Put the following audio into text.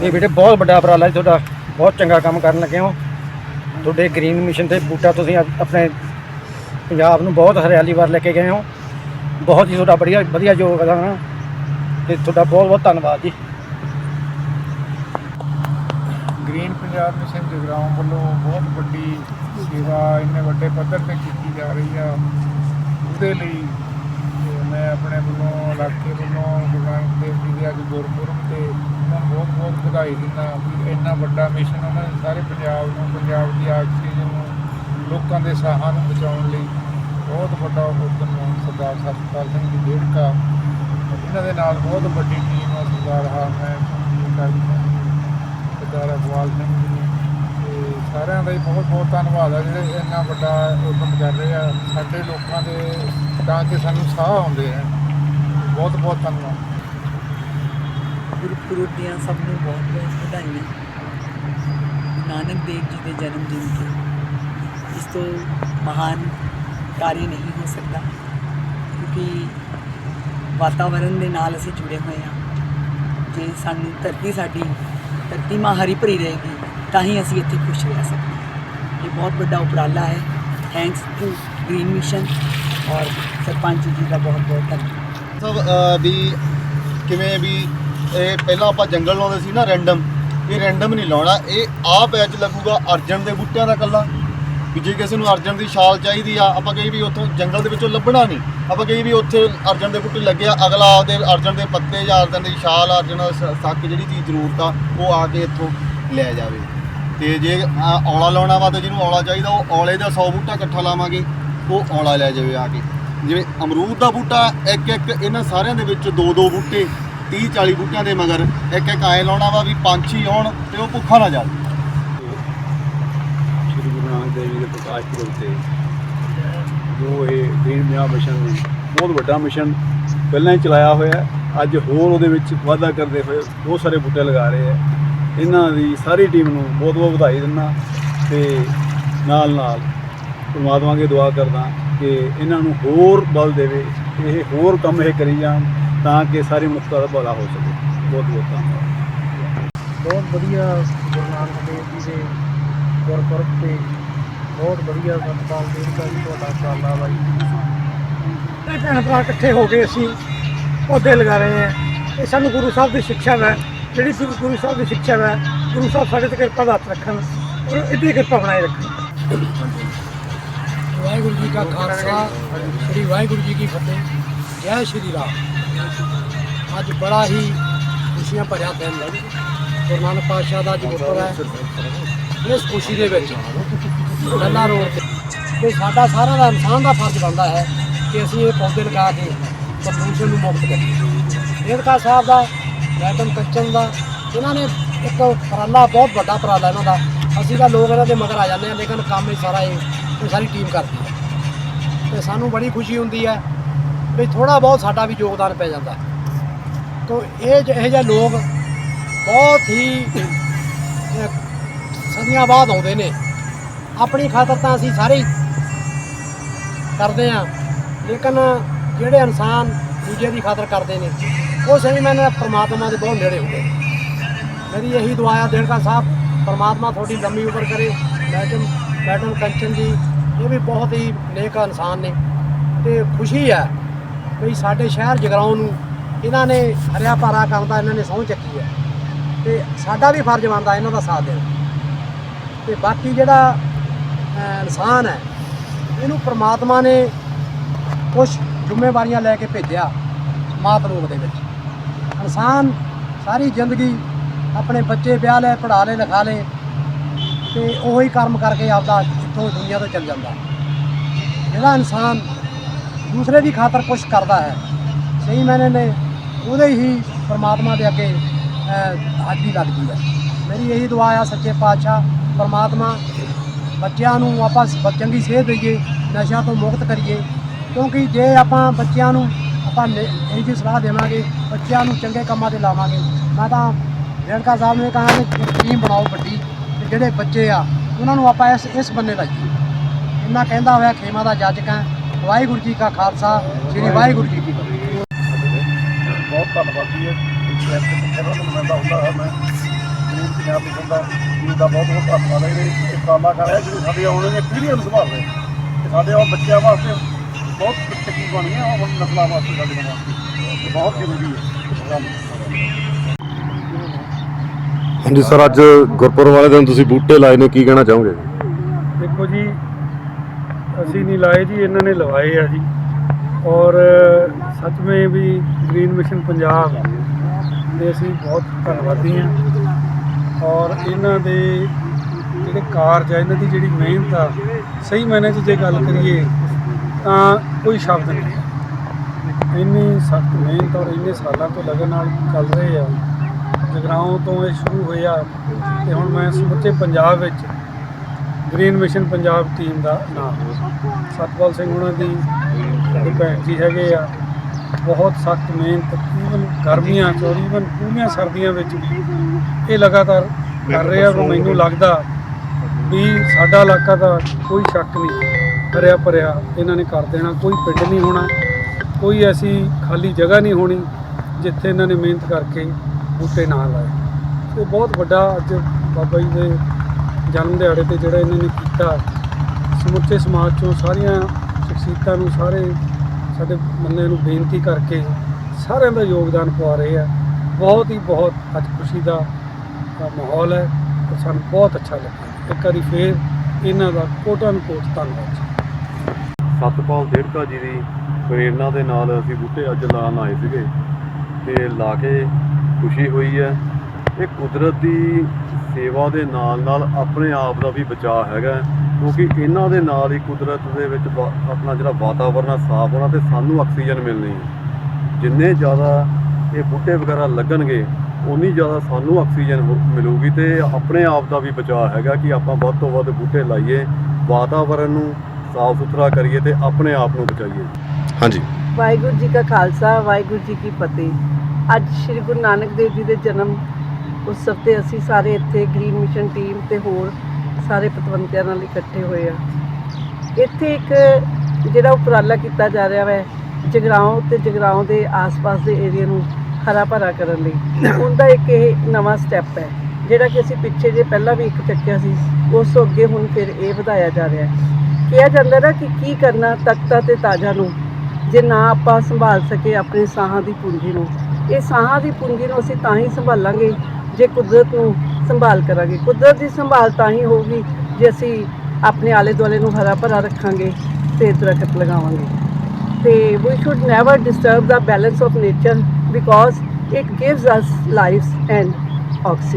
ਨਹੀਂ ਬੇਟੇ, ਬਹੁਤ ਵੱਡਾ ਉਪਰਾਲਾ ਜੀ ਤੁਹਾਡਾ। ਬਹੁਤ ਚੰਗਾ ਕੰਮ ਕਰਨ ਲੱਗੇ ਹੋ। ਤੁਹਾਡੇ ਗ੍ਰੀਨ ਮਿਸ਼ਨ ਤੇ ਬੂਟਾ ਤੁਸੀਂ ਆਪਣੇ ਪੰਜਾਬ ਨੂੰ ਬਹੁਤ ਹਰਿਆਲੀ ਵਾਰ ਲੈ ਕੇ ਗਏ ਹੋ। ਬਹੁਤ ਹੀ ਤੁਹਾਡਾ ਬੜੀਆ ਵਧੀਆ ਯੋਗਦਾਨ ਆ। ਤੇ ਤੁਹਾਡਾ ਬਹੁਤ ਬਹੁਤ ਧੰਨਵਾਦ ਜੀ। ਗ੍ਰੀਨ ਪੰਜਾਬ ਮਿਸ਼ਨ ਜਗਰਾਉਂ ਵੱਲੋਂ ਬਹੁਤ ਵੱਡੀ ਸੇਵਾ ਇੰਨੇ ਵੱਡੇ ਪੱਧਰ ਤੇ ਕੀਤੀ ਜਾ ਰਹੀ ਆ। ਉਹਦੇ ਲਈ ਮੈਂ ਆਪਣੇ ਵੱਲੋਂ, ਇਲਾਕੇ ਵੱਲੋਂ ਗੁਰੂ ਨਾਨਕ ਦੇਵ ਜੀ ਦੇ, ਅੱਜ ਗੁਰਪੁਰਬ ਤੇ ਬਹੁਤ ਵਧਾਈ ਦਿੰਦਾ ਵੀ ਇੰਨਾ ਵੱਡਾ ਮਿਸ਼ਨ ਉਹਨਾਂ ਨੇ ਸਾਰੇ ਪੰਜਾਬ ਨੂੰ, ਪੰਜਾਬ ਦੀ ਆਕਸੀਜਨ ਨੂੰ, ਲੋਕਾਂ ਦੇ ਸਾਹਾਂ ਨੂੰ ਬਚਾਉਣ ਲਈ ਬਹੁਤ ਵੱਡਾ ਉਦਮ ਸਰਦਾਰ ਸਤਪਾਲ ਸਿੰਘ ਦੀ ਡੇਢਕਾ ਇਹਨਾਂ ਦੇ ਨਾਲ ਬਹੁਤ ਵੱਡੀ ਟੀਮ ਆ ਸਰਦਾਰ ਹਾਰਮੈਨ ਕਾਜੀ ਸਰਦਾਰ ਅਗਵਾਲ ਸਿੰਘ ਜੀ ਤੇ ਸਾਰਿਆਂ ਦਾ ਹੀ ਬਹੁਤ ਬਹੁਤ ਧੰਨਵਾਦ ਆ ਜਿਹੜੇ ਇੰਨਾ ਵੱਡਾ ਉਦਮ ਕਰ ਰਹੇ ਆ। ਸਾਡੇ ਲੋਕਾਂ ਦੇ ਤਾਂ ਕਿ ਸਾਨੂੰ ਸਾਹ ਆਉਂਦੇ ਆ ਬਹੁਤ ਬਹੁਤ ਧੰਨਵਾਦ। ਗੁਰਪੁਰਬ ਦੀਆਂ ਸਭ ਨੂੰ ਬਹੁਤ ਬਹੁਤ ਵਧਾਈਆਂ। ਨਾਨਕ ਦੇਵ ਜੀ ਦੇ ਜਨਮ ਦਿਨ ਤੇ। ਇਸ ਤੋਂ ਮਹਾਨ ਕਾਰਜ ਨਹੀਂ ਹੋ ਸਕਦਾ, ਕਿਉਂਕਿ ਵਾਤਾਵਰਣ ਦੇ ਨਾਲ ਅਸੀਂ ਜੁੜੇ ਹੋਏ ਹਾਂ। ਜੇ ਸਾਨੂੰ ਧਰਤੀ ਸਾਡੀ, ਧਰਤੀ ਮਾਂ ਹਰੀ ਭਰੀ ਰਹੇਗੀ, ਤਾਂ ਹੀ ਅਸੀਂ ਇੱਥੇ ਖੁਸ਼ ਰਹਿ ਸਕਦੇ ਹਾਂ। ਇਹ ਬਹੁਤ ਵੱਡਾ ਉਪਰਾਲਾ ਹੈ। ਥੈਂਕਸ ਟੂ ਗ੍ਰੀਨ ਮਿਸ਼ਨ ਔਰ ਸਰਪੰਚ ਜੀ ਦਾ ਬਹੁਤ ਬਹੁਤ ਧੰਨਵਾਦ। ਸਭ ਵੀ ਕਿਵੇਂ ਵੀ ਇਹ ਪਹਿਲਾਂ ਆਪਾਂ ਜੰਗਲ ਲਾਉਂਦੇ ਸੀ ਨਾ ਰੈਂਡਮ ਇਹ ਰੈਂਡਮ ਨਹੀਂ ਲਾਉਣਾ। ਇਹ ਆਹ ਬੈਚ ਲੱਗੂਗਾ ਅਰਜਨ ਦੇ ਬੂਟਿਆਂ ਦਾ ਕੱਲਾ। ਵੀ ਜੇ ਕਿਸੇ ਨੂੰ ਅਰਜਨ ਦੀ ਛਾਲ ਚਾਹੀਦੀ ਆ, ਆਪਾਂ ਕਹੀ ਵੀ ਉੱਥੋਂ ਜੰਗਲ ਦੇ ਵਿੱਚੋਂ ਲੱਭਣਾ ਨਹੀਂ। ਆਪਾਂ ਕਹੀ ਵੀ ਉੱਥੇ ਅਰਜਨ ਦੇ ਬੂਟੇ ਲੱਗੇ ਆ, ਅਗਲਾ ਆਪਦੇ ਅਰਜਨ ਦੇ ਪੱਤੇ ਜਾਂ ਅਰਜਨ ਦੀ ਛਾਲ, ਅਰਜਨ ਦਾ ਸੱਕ ਜਿਹੜੀ ਚੀਜ਼ ਜ਼ਰੂਰਤ ਆ, ਉਹ ਆ ਕੇ ਇੱਥੋਂ ਲੈ ਜਾਵੇ। ਤੇ ਜੇ ਔਲਾ ਲਾਉਣਾ ਵਾ ਤਾਂ ਜਿਹਨੂੰ ਔਲਾ ਚਾਹੀਦਾ, ਉਹ ਔਲੇ ਦਾ 100 ਬੂਟਾ ਇਕੱਠਾ ਲਾਵਾਂਗੇ, ਉਹ ਔਲਾ ਲੈ ਜਾਵੇ ਆ ਕੇ। ਜਿਵੇਂ ਅਮਰੂਦ ਦਾ ਬੂਟਾ ਇੱਕ ਇੱਕ ਇਹਨਾਂ ਸਾਰਿਆਂ ਦੇ ਵਿੱਚ ਦੋ ਦੋ ਬੂਟੇ 30 40 ਬੂਟਿਆਂ ਦੇ ਮਗਰ ਇੱਕ ਇੱਕ ਆਏ ਲਾਉਣਾ ਵਾ ਵੀ ਪੰਛੀ ਆਉਣ ਤੇ ਉਹ ਭੁੱਖਾ ਨਾ ਜਾਵੇ। ਸ਼੍ਰੀ ਗੁਰੂ ਨਾਨਕ ਦੇਵ ਜੀ ਦੇ ਪ੍ਰਕਾਸ਼ ਪੁਰਬ ਤੇ ਜੋ ਇਹ ਗ੍ਰੀਨ ਪੰਜਾਬ ਮਿਸ਼ਨ ਨੇ ਬਹੁਤ ਵੱਡਾ ਮਿਸ਼ਨ ਪਹਿਲਾਂ ਹੀ ਚਲਾਇਆ ਹੋਇਆ ਅੱਜ ਹੋਰ ਉਹਦੇ ਵਿੱਚ ਵਾਧਾ ਕਰਦੇ ਹੋਏ ਬਹੁਤ ਸਾਰੇ ਬੂਟੇ ਲਗਾ ਰਹੇ ਹੈ। ਇਹਨਾਂ ਦੀ ਸਾਰੀ ਟੀਮ ਨੂੰ ਬਹੁਤ ਬਹੁਤ ਵਧਾਈ ਦਿੰਦਾ ਤੇ ਨਾਲ ਨਾਲ ਪਰਮਾਤਮਾ ਅੱਗੇ ਦੁਆ ਕਰਦਾ ਕਿ ਇਹਨਾਂ ਨੂੰ ਹੋਰ ਬਲ ਦੇਵੇ, ਇਹ ਹੋਰ ਕੰਮ ਇਹ ਕਰੀ ਜਾਣ। ਤਾਂ ਕਿ ਸਾਰੀ ਮਨੁੱਖਤਾ ਦਾ ਭਲਾ ਹੋ ਸਕੇ। ਬਹੁਤ ਬਹੁਤ ਧੰਨਵਾਦ। ਬਹੁਤ ਵਧੀਆ ਗੁਰੂ ਨਾਨਕ ਦੇਵ ਜੀ ਦੇ ਗੁਰਪੁਰਬ ਤੇ ਬਹੁਤ ਵਧੀਆ ਸਤਪਾਲ ਦੇਵ ਦਾ ਵੀ ਤੁਹਾਡਾ ਵਾ ਜੀ ਇਹ ਭੈਣ ਭਰਾ ਇਕੱਠੇ ਹੋ ਕੇ ਅਸੀਂ ਪੌਦੇ ਲਗਾ ਰਹੇ ਹਾਂ। ਇਹ ਸਾਨੂੰ ਗੁਰੂ ਸਾਹਿਬ ਦੀ ਸਿੱਖਿਆ ਹੈ। ਜਿਹੜੀ ਗੁਰੂ ਗੁਰੂ ਸਾਹਿਬ ਦੀ ਸਿੱਖਿਆ ਹੈ ਗੁਰੂ ਸਾਹਿਬ ਸਾਡੇ ਤੇ ਕਿਰਪਾ ਦਾ ਹੱਥ ਰੱਖਣ ਔਰ ਇਹਦੀ ਕਿਰਪਾ ਬਣਾਏ ਰੱਖਣ। ਵਾਹਿਗੁਰੂ ਜੀ ਕਾ ਖਾਲਸਾ ਸ੍ਰੀ ਵਾਹਿਗੁਰੂ ਜੀ ਕੀ ਫਤਿਹ। ਜੈ ਸ਼੍ਰੀ ਰਾਮ। ਅੱਜ ਬੜਾ ਹੀ ਖੁਸ਼ੀਆਂ ਭਰਿਆ ਦਿਨ ਹੈ ਗੁਰੂ ਨਾਨਕ ਪਾਤਸ਼ਾਹ ਦਾ ਅੱਜ ਗੁਰਪੁਰਬ ਹੈ। ਇਸ ਖੁਸ਼ੀ ਦੇ ਵਿੱਚ ਲੱਲਾ ਰੋਡ ਤੇ ਤੇ ਸਾਡਾ ਸਾਰਾ ਦਾ ਇਨਸਾਨ ਦਾ ਫਰਜ਼ ਬਣਦਾ ਹੈ ਕਿ ਅਸੀਂ ਇਹ ਪੌਦੇ ਲਗਾ ਕੇ ਪ੍ਰਦੂਸ਼ਣ ਨੂੰ ਮੁਕਤ ਕਰੀਏ। ਰੇੜਕਾ ਸਾਹਿਬ ਦਾ ਮੈਡਮ ਕੱਚਨ ਦਾ, ਇਹਨਾਂ ਨੇ ਇੱਕ ਉਪਰਾਲਾ, ਬਹੁਤ ਵੱਡਾ ਉਪਰਾਲਾ ਇਹਨਾਂ ਦਾ। ਅਸੀਂ ਤਾਂ ਲੋਕ ਇਹਨਾਂ ਦੇ ਮਗਰ ਆ ਜਾਂਦੇ ਆ ਲੇਕਿਨ ਕੰਮ ਇਹ ਸਾਰਾ ਇਹ ਇਹ ਸਾਰੀ ਟੀਮ ਕਰਦੀ ਹੈ। ਤੇ ਸਾਨੂੰ ਬੜੀ ਖੁਸ਼ੀ ਹੁੰਦੀ ਹੈ ਵੀ ਥੋੜਾ ਬਹੁਤ ਸਾਡਾ ਵੀ ਯੋਗਦਾਨ ਪੈ ਜਾਂਦਾ। ਹੈ ਇਹ ਜ- ਜਿਹੇ ਲੋਕ ਬਹੁਤ ਹੀ ਅਹ, ਸਦੀਆਂ ਬਾਅਦ ਆਉਂਦੇ ਨੇ। ਆਪਣੀ ਖਾਤਰ ਤਾਂ ਅਸੀਂ ਸਾਰੇ ਕਰਦੇ ਆ ਲੇਕਿਨ ਜਿਹੜੇ ਇਨਸਾਨ ਦੂਜੇ ਦੀ ਖਾਤਰ ਕਰਦੇ ਨੇ ਉਹ ਸਹੀ ਮੈਨੇ ਪ੍ਰਮਾਤਮਾ ਦੇ ਬਹੁਤ ਨੇੜੇ ਹੁੰਦੇ ਨੇ। ਮੇਰੀ ਇਹੀ ਦੁਆ ਆ ਦੇਣਕਾ ਸਾਹਿਬ ਪਰਮਾਤਮਾ ਤੁਹਾਡੀ ਲੰਮੀ ਉਮਰ ਕਰੇ। ਮੈਡਮ ਮੈਡਮ ਕੰਚਨ ਜੀ ਇਹ ਵੀ ਬਹੁਤ ਹੀ ਨੇਕ ਇਨਸਾਨ ਨੇ। ਤੇ ਖੁਸ਼ੀ ਹੈ ਵੀ ਸਾਡੇ ਸ਼ਹਿਰ ਜਗਰਾਉਂ ਨੂੰ ਇਹਨਾਂ ਨੇ ਹਰਿਆ ਭਾਰਾ ਕਰਨ ਦਾ ਇਹਨਾਂ ਨੇ ਸਹੁੰ ਚੱਕੀ ਹੈ। ਤੇ ਸਾਡਾ ਵੀ ਫਰਜ਼ ਬਣਦਾ ਇਹਨਾਂ ਦਾ ਸਾਥ ਦੇਣਾ। ਤੇ ਬਾਕੀ ਜਿਹੜਾ ਇਨਸਾਨ ਹੈ, ਇਹਨੂੰ ਪ੍ਰਮਾਤਮਾ ਨੇ ਕੁਝ ਜ਼ਿੰਮੇਵਾਰੀਆਂ ਲੈ ਕੇ ਭੇਜਿਆ ਮਾਤ ਰੂਪ ਦੇ ਵਿੱਚ। ਇਨਸਾਨ ਸਾਰੀ ਜ਼ਿੰਦਗੀ ਆਪਣੇ ਬੱਚੇ ਵਿਆਹ ਲੈ ਪੜ੍ਹਾ ਲੈ ਲਿਖਾ ਲੈ ਤੇ ਉਹੀ ਕਰਮ ਕਰਕੇ ਆਪਦਾ ਇੱਥੋਂ ਦੁਨੀਆ ਤੋਂ ਚੱਲ ਜਾਂਦਾ। ਜਿਹੜਾ ਇਨਸਾਨ ਦੂਸਰੇ ਦੀ ਖਾਤਰ ਕੁਝ ਕਰਦਾ ਹੈ। ਸਹੀ ਮੈਨੇ ਨੇ ਉਹਦੇ ਹੀ ਪਰਮਾਤਮਾ ਦੇ ਅੱਗੇ ਅਹ, ਹਾਜ਼ਰੀ ਲੱਗਦੀ ਹੈ। ਮੇਰੀ ਇਹੀ ਦੁਆ ਆ ਸੱਚੇ ਪਾਤਸ਼ਾਹ ਪਰਮਾਤਮਾ ਬੱਚਿਆਂ ਨੂੰ ਆਪਾਂ ਚੰਗੀ ਸਿਹਤ ਦਈਏ ਨਸ਼ਿਆਂ ਤੋਂ ਮੁਕਤ ਕਰੀਏ। ਕਿਉਂਕਿ ਜੇ ਆਪਾਂ ਬੱਚਿਆਂ ਨੂੰ ਆਪਾਂ ਇਹ ਇਹੀ ਜਿਹੀ ਸਲਾਹ ਦੇਵਾਂਗੇ ਬੱਚਿਆਂ ਨੂੰ ਚੰਗੇ ਕੰਮਾਂ ਤੇ ਲਾਵਾਂਗੇ ਮੈਂ ਤਾਂ ਰੇਣਕਾ ਸਾਹਿਬ ਨੇ ਕਹਾ ਕਿ ਇੱਕ ਟੀਮ ਬਣਾਓ ਵੱਡੀ ਤੇ ਜਿਹੜੇ ਬੱਚੇ ਆ ਉਹਨਾਂ ਨੂੰ ਆਪਾਂ ਇਸ ਇਸ ਬੰਨੇ ਲਾਈਏ ਇੰਨਾ ਕਹਿੰਦਾ ਹੋਇਆ ਖੇਮਾ ਦਾ ਜੱਜ ਕਾਂ ਵਾਹਿਗੁਰੂ ਜੀ ਕਾ ਖਾਲਸਾ ਸ੍ਰੀ ਵਾਹਿਗੁਰੂ ਜੀ ਕੀ ਫਤਿਹ। ਬਹੁਤ ਧੰਨਵਾਦੀ ਹੈ ਇਸ ਟਾਈਮ ਤੇ ਜਿਹੜਾ ਮੈਨੂੰ ਮਿਲਦਾ ਹੁੰਦਾ ਹੈ ਮੈਂ ਪੰਜਾਬ ਮਿਸ਼ਨ ਦਾ ਟੀਮ ਦਾ ਬਹੁਤ ਬਹੁਤ ਧੰਨਵਾਦ ਹੈ। ਜਿਹੜੇ ਇਹ ਕਾਮਾ ਕਰ ਰਿਹਾ ਜਿਹੜੇ ਸਾਡੇ ਆਉਣ ਵਾਲੀਆਂ ਪੀੜ੍ਹੀਆਂ ਨੂੰ ਸੰਭਾਲ ਰਹੇ ਤੇ ਸਾਡੇ ਉਹ ਬੱਚਿਆਂ ਵਾਸਤੇ ਬਹੁਤ ਚੰਗੀ ਬਣੀ ਹੈ ਉਹ ਨਸਲਾਂ ਵਾਸਤੇ ਸਾਡੇ ਵਾਸਤੇ। ਤੇ ਬਹੁਤ ਜ਼ਰੂਰੀ ਹੈ। ਧੰਨਵਾਦ ਹਾਂਜੀ ਸਰ ਅੱਜ ਗੁਰਪੁਰਬ ਵਾਲੇ ਦਿਨ ਤੁਸੀਂ ਬੂਟੇ ਲਾਏ ਨੇ ਕੀ ਕਹਿਣਾ ਚਾਹੋਗੇ? ਦੇਖੋ ਜੀ ਅਸੀਂ ਨਹੀਂ ਲਾਏ ਜੀ, ਇਹਨਾਂ ਨੇ ਲਵਾਏ ਆ ਜੀ। ਔਰ ਸੱਚਵੇਂ ਵੀ ਗ੍ਰੀਨ ਮਿਸ਼ਨ ਪੰਜਾਬ ਦੇ ਅਸੀਂ ਬਹੁਤ ਧੰਨਵਾਦੀ ਹਾਂ। ਔਰ ਇਹਨਾਂ ਦੇ ਜਿਹੜੇ ਕਾਰਜ ਆ, ਇਹਨਾਂ ਦੀ ਜਿਹੜੀ ਮਿਹਨਤ ਆ, ਸਹੀ ਮਾਇਨੇ 'ਚ ਜੇ ਗੱਲ ਕਰੀਏ, ਤਾਂ ਕੋਈ ਸ਼ਬਦ ਨਹੀਂ ਇੰਨੀ ਸਖਤ ਮਿਹਨਤ ਔਰ ਇੰਨੇ ਸਾਲਾਂ ਤੋਂ ਲਗਨ ਨਾਲ ਚੱਲ ਰਹੇ ਆ। ਜਗਰਾਉਂ ਤੋਂ ਇਹ ਸ਼ੁਰੂ ਹੋਇਆ ਤੇ ਹੁਣ ਮੈਂ ਸਮੁੱਚੇ ਪੰਜਾਬ ਵਿੱਚ ਗ੍ਰੀਨ ਮਿਸ਼ਨ ਪੰਜਾਬ ਟੀਮ ਦਾ ਨਾਮ। ਸਤਪਾਲ ਸਿੰਘ ਉਹਨਾਂ ਦੀ ਸਾਡੇ ਭੈਣ ਜੀ ਹੈਗੇ ਆ। ਬਹੁਤ ਸਖਤ ਮਿਹਨਤ ਈਵਨ ਗਰਮੀਆਂ ਚ ਔਰ ਈਵਨ ਪੂਰੀਆਂ ਸਰਦੀਆਂ ਵਿੱਚ ਵੀ ਇਹ ਲਗਾਤਾਰ ਕਰ ਰਹੇ ਆ ਮੈਨੂੰ ਲੱਗਦਾ ਵੀ ਸਾਡਾ ਇਲਾਕਾ ਦਾ ਕੋਈ ਸ਼ੱਕ ਨਹੀਂ ਭਰਿਆ ਭਰਿਆ ਇਹਨਾਂ ਨੇ ਕਰ ਦੇਣਾ। ਕੋਈ ਪਿੰਡ ਨਹੀਂ ਹੋਣਾ, ਕੋਈ ਐਸੀ ਖਾਲੀ ਜਗ੍ਹਾ ਨਹੀਂ ਹੋਣੀ ਜਿੱਥੇ ਇਹਨਾਂ ਨੇ ਮਿਹਨਤ ਕਰਕੇ ਬੂਟੇ ਨਾ ਲਾਏ। ਤੇ ਬਹੁਤ ਵੱਡਾ ਅੱਜ ਬਾਬਾ ਜੀ ਦੇ ਜਨਮ ਦਿਹਾੜੇ ਤੇ ਜਿਹੜਾ ਇਹਨਾਂ ਨੇ ਕੀਤਾ, ਸਮੁੱਚੇ ਸਮਾਜ ਚੋਂ ਸਾਰੀਆਂ ਸ਼ਖਸੀਅਤਾਂ ਨੂੰ ਸਾਰੇ ਸਾਡੇ ਬੰਦੇ ਨੂੰ ਬੇਨਤੀ ਕਰਕੇ ਸਾਰਿਆਂ ਦਾ ਯੋਗਦਾਨ ਪਵਾ ਰਹੇ ਆ। ਬਹੁਤ ਹੀ ਬਹੁਤ ਅੱਜ ਖੁਸ਼ੀ ਦਾ ਮਾਹੌਲ ਹੈ ਤੇ ਸਾਨੂੰ ਬਹੁਤ ਅੱਛਾ ਲੱਗਿਆ। ਇੱਕ ਵਾਰੀ ਫੇਰ ਇਹਨਾਂ ਦਾ ਕੋਟਨ ਕੋਟ ਧੰਨਵਾਦ ਜੀ। ਸਤਪਾਲ ਦੇੜਕਾ ਜੀ ਦੀ ਪ੍ਰੇਰਣਾ ਦੇ ਨਾਲ ਅਸੀਂ ਬੂਟੇ ਅੱਜ ਲਾਉਣ ਆਏ ਸੀਗੇ ਤੇ ਲਾ ਕੇ ਖੁਸ਼ੀ ਹੋਈ ਹੈ। ਇਹ ਕੁਦਰਤ ਦੀ ਸੇਵਾ ਦੇ ਨਾਲ ਨਾਲ ਆਪਣੇ ਆਪ ਦਾ ਵੀ ਬਚਾਅ ਹੈਗਾ ਕਿਉਂਕਿ ਇਹਨਾਂ ਦੇ ਨਾਲ ਹੀ ਕੁਦਰਤ ਦੇ ਵਿੱਚ ਵਾ- ਆਪਣਾ ਜਿਹੜਾ ਵਾਤਾਵਰਨ ਆ ਸਾਫ਼ ਹੋਣਾ ਤੇ ਸਾਨੂੰ ਆਕਸੀਜਨ ਮਿਲਣੀ ਹੈ। ਜਿੰਨੇ ਜ਼ਿਆਦਾ ਇਹ ਬੂਟੇ ਵਗੈਰਾ ਲੱਗਣਗੇ ਉਨੀ ਜ਼ਿਆਦਾ ਸਾਨੂੰ ਆਕਸੀਜਨ ਮਿਲੂਗੀ ਤੇ ਆਪਣੇ ਆਪ ਦਾ ਵੀ ਬਚਾਅ ਹੈਗਾ ਕਿ ਆਪਾਂ ਵੱਧ ਤੋਂ ਵੱਧ ਬੂਟੇ ਲਾਈਏ ਵਾਤਾਵਰਨ ਨੂੰ ਸਾਫ਼ ਸੁਥਰਾ ਕਰੀਏ ਤੇ ਆਪਣੇ ਆਪ ਨੂੰ ਬਚਾਈਏ। ਹਾਂਜੀ। ਵਾਹਿਗੁਰੂ ਜੀ ਕਾ ਖਾਲਸਾ ਵਾਹਿਗੁਰੂ ਜੀ ਕੀ ਫਤਿਹ। ਅੱਜ ਸ੍ਰੀ ਗੁਰੂ ਨਾਨਕ ਦੇਵ ਜੀ ਦੇ ਜਨਮ ਉਤਸਵ ਤੇ ਅਸੀਂ ਸਾਰੇ ਇੱਥੇ ਗ੍ਰੀਨ ਮਿਸ਼ਨ ਟੀਮ ਤੇ ਹੋਰ ਸਾਰੇ ਪਤਵੰਤਿਆਂ ਨਾਲ ਇਕੱਠੇ ਹੋਏ ਆ। ਇੱਥੇ ਇੱਕ ਜਿਹੜਾ ਉਪਰਾਲਾ ਕੀਤਾ ਜਾ ਰਿਹਾ ਹੈ ਜਗਰਾਉਂ ਤੇ ਜਗਰਾਉਂ ਦੇ ਆਸ-ਪਾਸ ਦੇ ਏਰੀਆ ਨੂੰ ਹਰਾ ਭਰਾ ਕਰਨ ਲਈ। ਉਹਦਾ ਇੱਕ ਇਹ ਨਵਾਂ ਸਟੈਪ ਹੈ, ਜਿਹੜਾ ਕਿ ਅਸੀਂ ਪਿੱਛੇ ਜੇ ਪਹਿਲਾਂ ਵੀ ਇੱਕ ਚੱਕਿਆ ਸੀ, ਉਸ ਤੋਂ ਅੱਗੇ ਹੁਣ ਫਿਰ ਇਹ ਵਧਾਇਆ ਜਾ ਰਿਹਾ ਹੈ। ਕਿਹਾ ਜਾਂਦਾ ਨਾ ਕਿ ਕੀ ਕਰਨਾ ਤਖਤਾ ਤੇ ਤਾਜਾ ਨੂੰ, ਜੇ ਨਾ ਆਪਾਂ ਸੰਭਾਲ ਸਕੇ ਆਪਣੇ ਸਾਹਾਂ ਦੀ ਪੂੰਜੀ ਨੂੰ। ਇਹ ਸਾਹਾਂ ਦੀ ਪੂੰਜੀ ਨੂੰ ਅਸੀਂ ਤਾਂ ਹੀ ਸੰਭਾਲਾਂਗੇ ਜੇ ਕੁਦਰਤ ਨੂੰ ਸੰਭਾਲ ਕਰਾਂਗੇ ਕੁਦਰਤ ਦੀ ਸੰਭਾਲ ਤਾਂ ਹੀ ਹੋਊਗੀ ਜੇ ਅਸੀਂ ਆਪਣੇ ਆਲੇ ਦੁਆਲੇ ਨੂੰ ਹਰਾ ਭਰਾ ਰੱਖਾਂਗੇ ਤੇ ਦਰਖਤ ਲਗਾਵਾਂਗੇ ਤੇ we should never disturb the balance of nature because it gives us life and oxygen